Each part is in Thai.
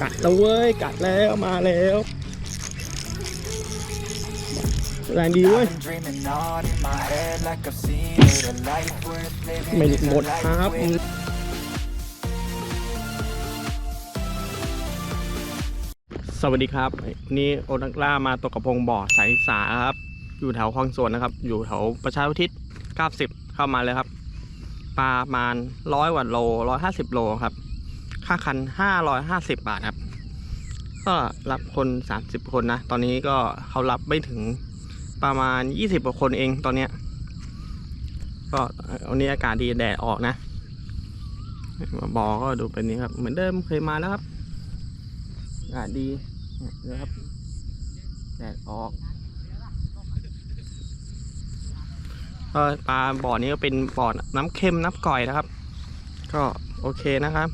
กัดแล้วเว้ย กัดแล้วมาแล้วแรงดีเว้ย ไม่หมดครับสวัสดีครับนนี้โอนักล่ามาตกกระพงบ่อสายสาครับ อยู่แถวคลองสวนนะครับ อยู่แถวประชาอุทิศ90 เข้ามาเลยครับ ปลาประมาณร้อยกว่าโลร้อยห้าสิบโลครับ ค่าคันห้าร้อยห้าสิบบาทครับ ก็รับคนสามสิบคนนะ ตอนนี้ก็เขารับไม่ถึงประมาณยี่สิบกว่าคนเองตอนเนี้ย ก็วันนี้อากาศดีแดดออกนะ บอก็ดูเป็นนี้ครับ เหมือนเดิมเคยมาแล้วครับ อากาศดีนะครับ แดดออกก็ปลาบ่อนี้ก็เป็นบ่อน้ำเค็มน้ำก่อยนะครับ ก็โอเคนะครับ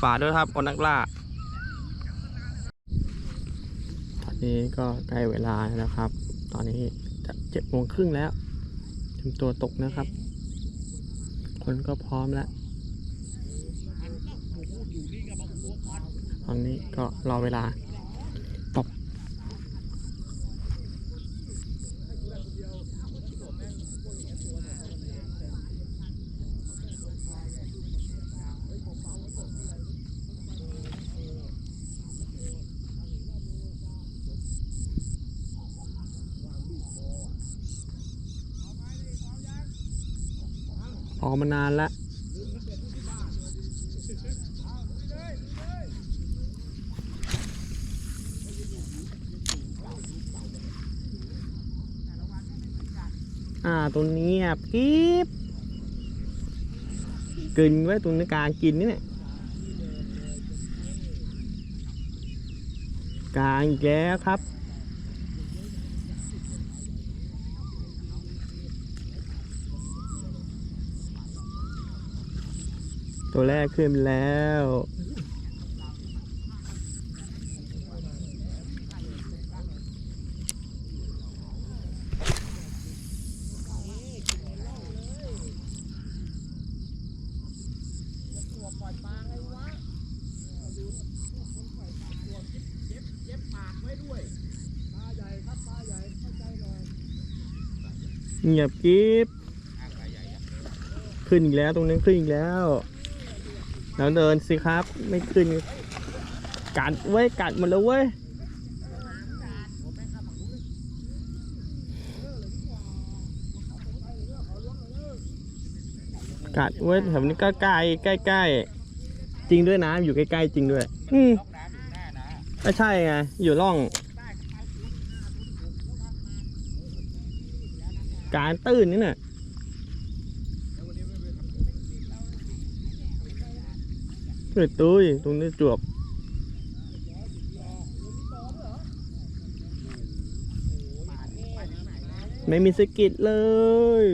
ฝาด้วยครับโอนักล่าตอนนี้ก็ใกล้เวลาแล้วครับ ตอนนี้จะเจ็ดโมงครึ่งแล้วเตรียมตัวตกนะครับ คนก็พร้อมแล้วตอนนี้ก็รอเวลา ออกมานานล้วอ่าตรงนี้อะปี๊บกินไว้ตรงนี้กลางกินนี่เนี่ยกลางอีกแล้วครับ ตัวแรกขึ้นแล้ว เงียบกริบขึ้นอีกแล้วตรงนี้ขึ้นอีกแล้ว แล้วเดินสิครับ ไม่ขึ้นกัดเว้ยกัดหมดแล้วเว้ยกัดเว้ยแถวนี้ก็ใกล้ใกล้ใกล้ๆจริงด้วยนะอยู่ใกล้ๆจริงด้วย อืมไม่ใช่ไงอยู่ร่อง การตื้นนี่น่ะ เฮ้ยตุ้ยตรงนี้จวบไม่มีสะกิดเลย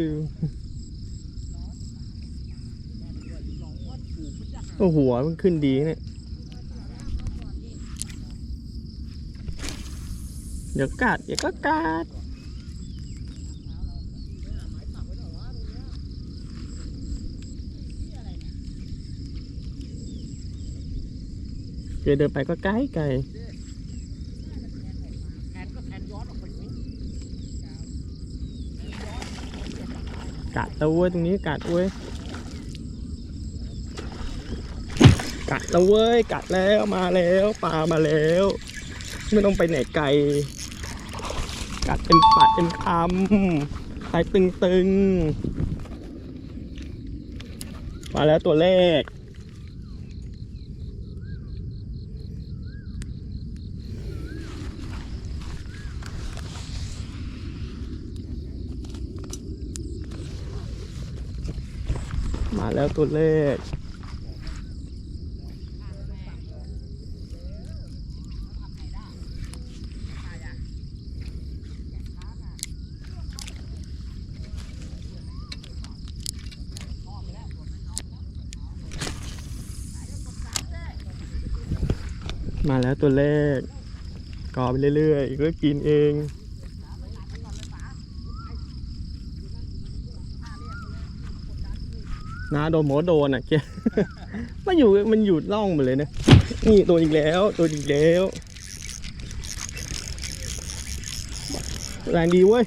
โอ้โหหัวมันขึ้นดีเนี่ย เดี๋ยวกัดเดี๋ยวก็กัด เดินเดินไปก็ไกลไกลกัดแล้วเว้ยตรงนี้กัดเว้ยกัดแล้วเว้ยกัดแล้วมาแล้วปลามาแล้ว ไม่ต้องไปไหนไกลกัดเป็นปัดเป็นคำสายตึงๆมาแล้วตัวแรก มาแล้วตัวเลขมาแล้วตัวเลขกอไปเรื่อยๆก็กินเอง นนาโดนหมอโดนอะเจ๊มันอยู่มันอยู่ร่องไปเลยนะนี่โดนอีกแล้วโดนอีกแล้วแรงดีเว้ย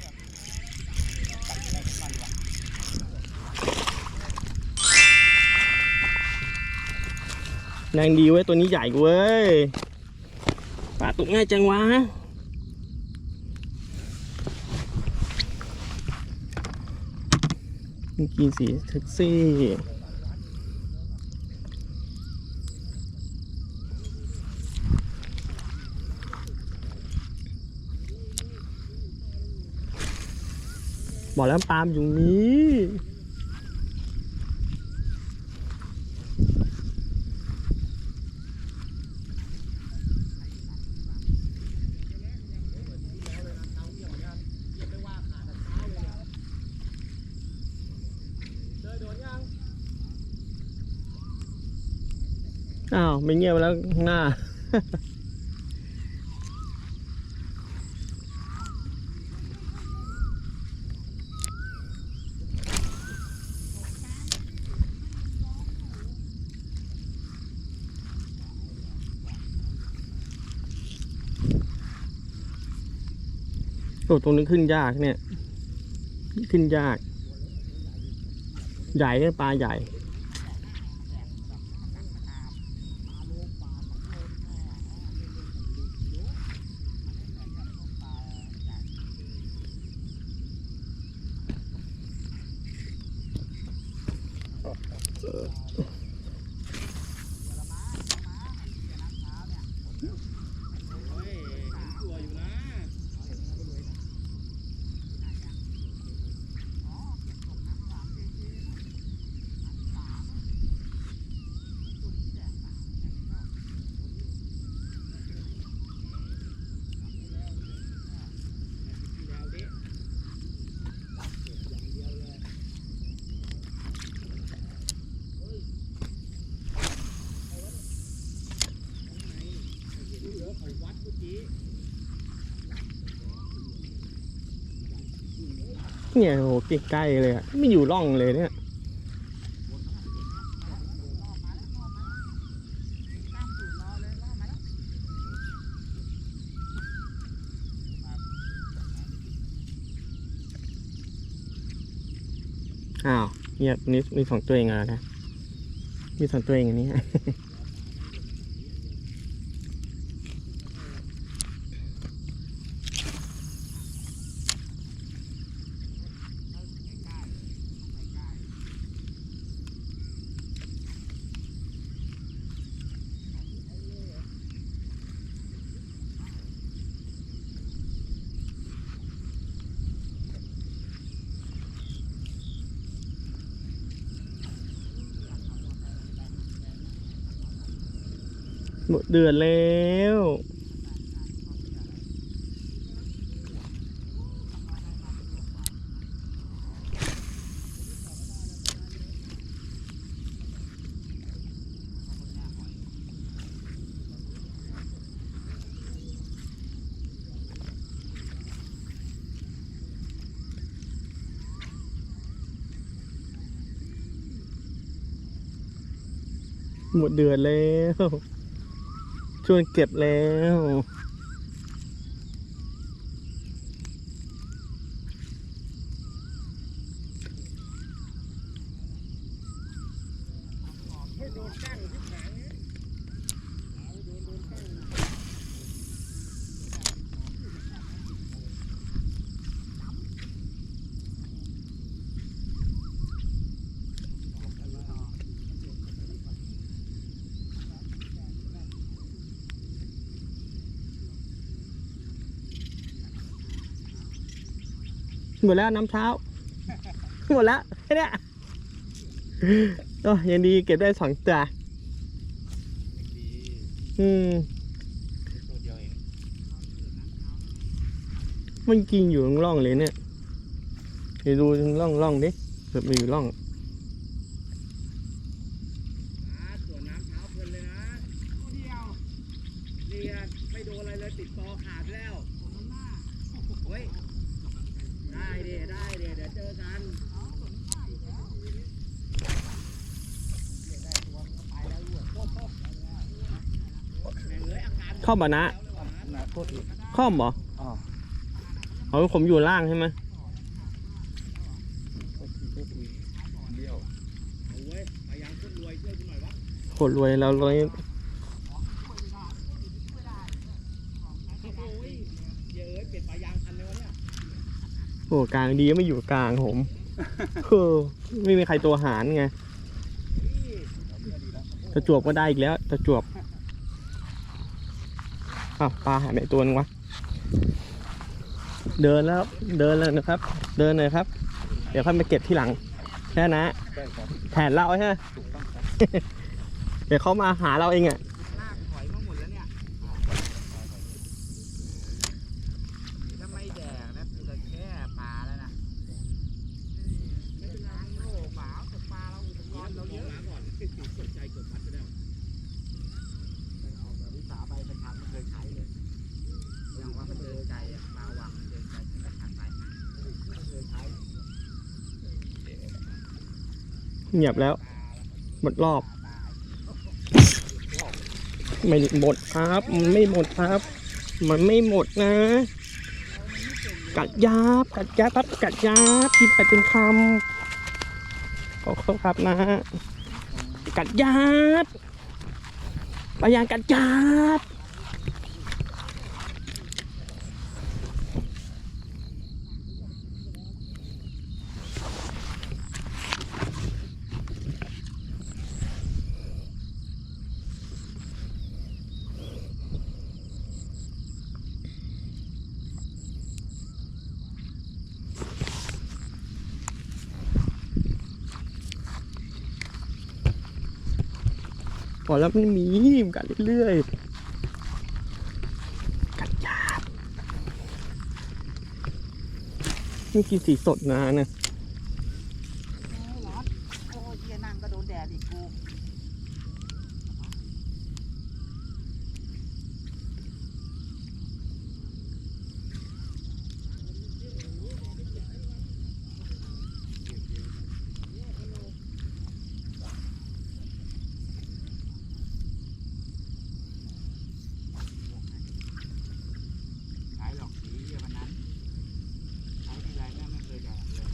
แรงดีเว้ยตัวนี้ใหญ่เว้ยปลาตุกง่ายจังวะ เมื่อกี้สีแท็กซี่บอกแล้วปาล์มอยู่นี้ อ้าวไม่เงียบแล้วข้างหน้า โอ้ตรงนี้ขึ้นยากเนี่ย ขึ้นยาก ใหญ่ปลาใหญ่ เนี่ยโหใกล้ๆเลยอะไม่อยู่ร่องเลยเนี่ยอ้าวเนี่ยนี่มีสองตัวเองแล้วนะมีสองตัวเองอันนี้ เดือนแล้วหมดเดือนแล้ว ชวนเก็บแล้ว หมดแล้วน้ำเช้า หมดแล้วแค่เนี้ยโอ้ยังดีเก็บได้สองตัวอืมมันกินอยู่ตรงร่องเลยเนี่ยเดี๋ยวดูตรงร่องร่องดิเกิดมีอยู่ร่อง ส่วนน้ำเท้าเพลินเลยนะตัวเดียวเรียนไม่โดนอะไรเลยติดคอขาดแล้วเฮ้ย ได้เดได้เดเดี๋ยวเจอกัน เข้าบ่านะนะโทษทีข้อมเหรออ๋ออ๋อผมอยู่ล่างใช่ไหมโทษทีโทษทีเดี่ยวเอาเว้ยพยายามขึ้นรวยช่วยกูหน่อยวะโคตรรวยแล้วรวยโอ้ยเยอะเอ้ยเปลี่ยนปลายางคันเลยวะเนี่ยโอ้กลางดีไม่อยู่กลางผมเออไม่มีใครตัวหารไงนี่จะจวบก็ได้อีกแล้วจะจวบ อ้าวปลาหายไปตัวนึงวะ เดินแล้ว เดินเลยนะครับ เดินเลยครับ เดี๋ยวค่อยมาเก็บที่หลังแค่นะแทนเราใช่ไหมเดี๋ยวเขามาหาเราเองอะ ลากหอยมาหมดแล้วเนี่ยถ้าไม่แดกนะกูจะแค่ปลาแล้วนะไม่เป็นไรโอ้ปลาตกปลาเราอุปกรณ์เราเยอะก่อนสนใจกดมัดไปแล้วเอาแบบวิสาไปไปทำไม่เคยใช้เลยอย่างว่ามันเดินใจอะปลาวังเดินใจฉันก็ทำไปไม่เคยใช้ เงียบแล้ว หมดรอบ ไม่หมดครับ มันไม่หมดครับ มันไม่หมดนะ กัดยาบกัดยาบับกัดยาบกินไปเป็นคำขอโทษครับนะ กัดยาบปลายางกัดยาบ พอแล้วไม่มีมันกัดเรื่อยๆ กัดยาบนี่กินสีสดนะเนี่ย ร้อนโอ้ยเฮียนั่งก็โดนแดดอีกกู ใช้หรอกสีเยี่ยวันนั้น ใช้ที่ไรแม่ไม่เคยแดกเลย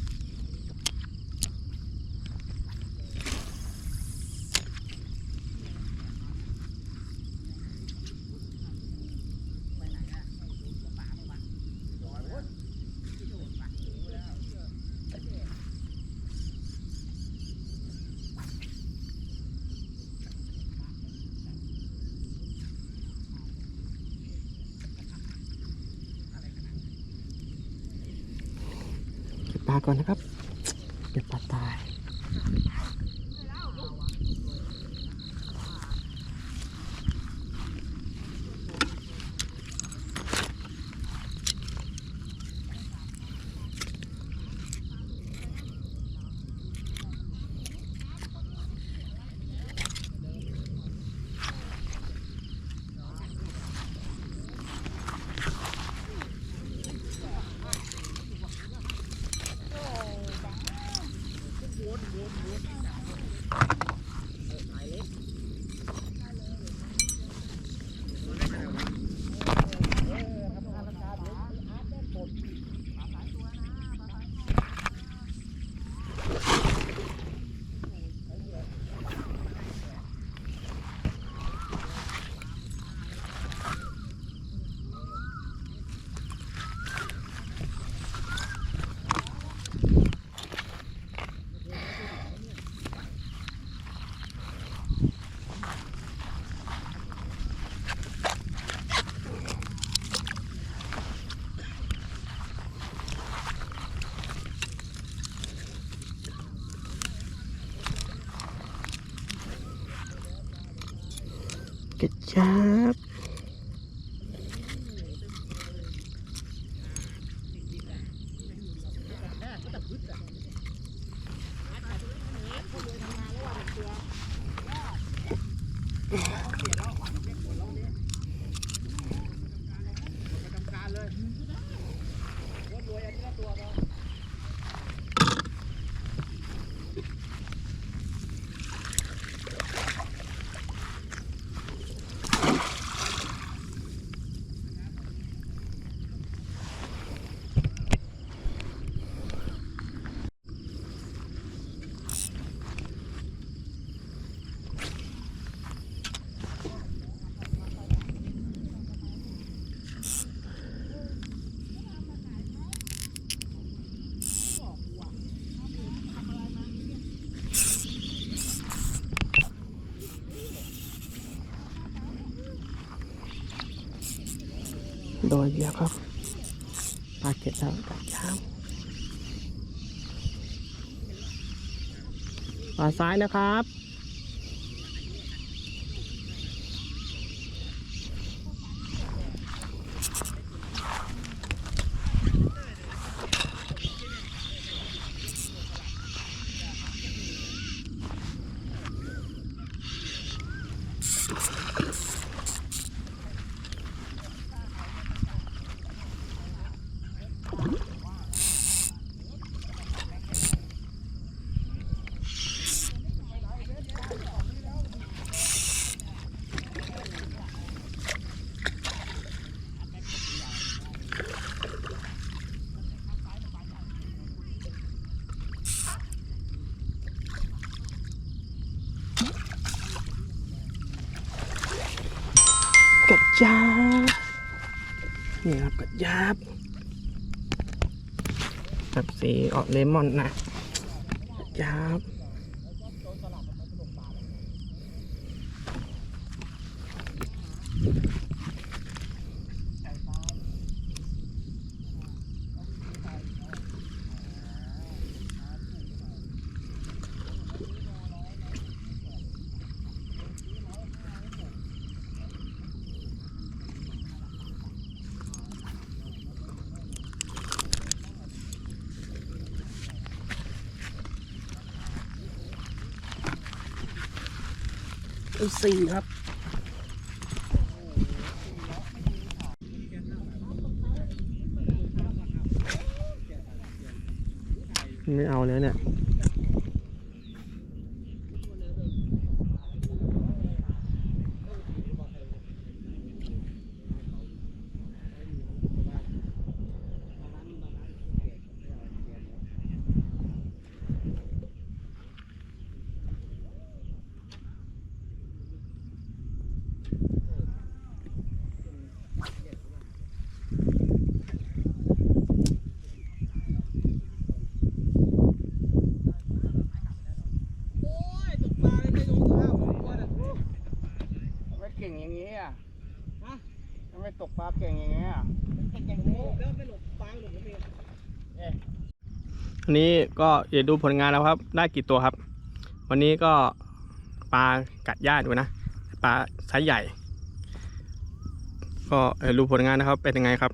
เก็บป ลาก่อนนะครับเก็ดปลาตาย ดนอีกแล้วครับปลาเก็ดแล้วกัดยามปลาซ้ายนะครับ กัด ยาบนี่ครับกระยาบแบบสีออกเลมอนนะกับ ยาบสี่ครับ ไม่เอาแล้วเนี่ย โอ้ยตกปลาเลยไม่ลงแล้วผมกลัวนะ ทำไมเก่งอย่างนี้อะ ฮะ ทำไมต ก่งอย่างนี้อะเก่งอย่างนี้แล้วไม่หลบปลาหลบผมเองอันนี้ก็เดี๋ยวดูผลงานแล้วครับ ได้กี่ตัวครับ วันนี้ก็ปลากัดหญ้าติอยู่นะปลาไซส์ใหญ่ ก็ดูผลงานนะครับ เป็นยังไงครับ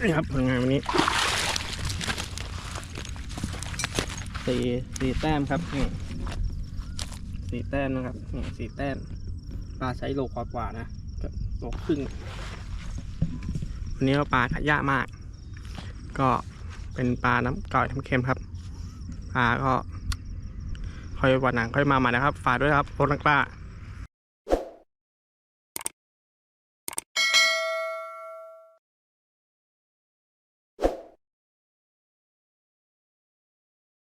นี่ครับผลงานวันนี้สี่สี่แต้มครับนี่สี่แต้มนะครับนี่สี่แต้ม ลาไซส์โลกว่านะกือบโลครึ่งวันนี้เราปลาขยะมาก ก็เป็นปลาน้ำก่อยน้ำเค็มครับปลาก็ค่อยวันหนังค่อยมาใหม่นะครับ ฝากด้วยครับโพสต์นักกล้า